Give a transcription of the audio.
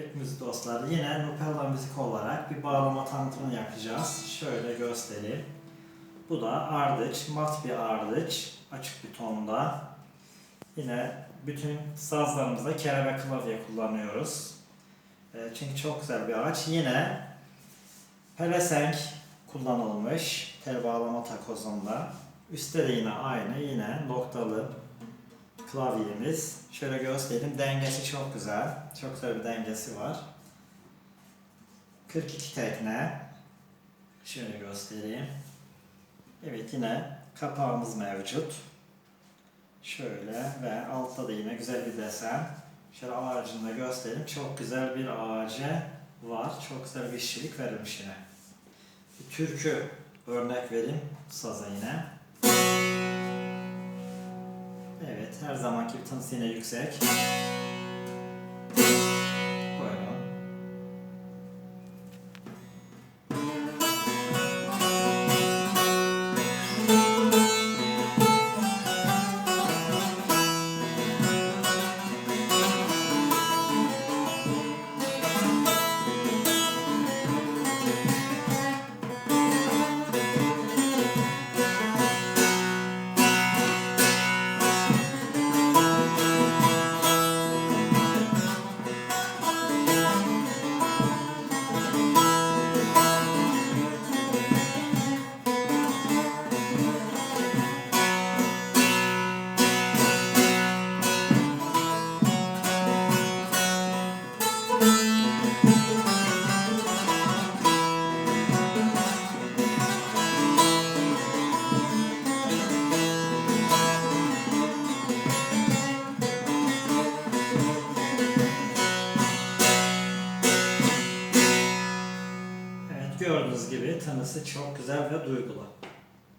Evet müzik dostları yine Nupella müzik olarak bir bağlama tanıtımını yapacağız. Şöyle göstereyim. Bu da ardıç, mat bir ardıç, açık bir tonda. Yine bütün sazlarımızda kelebek klavye kullanıyoruz. E, çünkü çok güzel bir ağaç. Yine pelesenk kullanılmış tel bağlama takozunda. Üstte de yine aynı yine noktalı klavyemiz. Şöyle göstereyim. Dengesi çok güzel. Çok güzel bir dengesi var. 42 tekne. Şöyle göstereyim. Evet yine kapağımız mevcut. Şöyle ve altta da yine güzel bir desen. Şöyle ağacını da göstereyim. Çok güzel bir ağacı var. Çok güzel bir işçilik verilmiş yine. Bir türkü örnek vereyim saza yine. Evet, her zamanki bir tınısı yine yüksek. Gördüğünüz gibi tınısı çok güzel ve duygulu.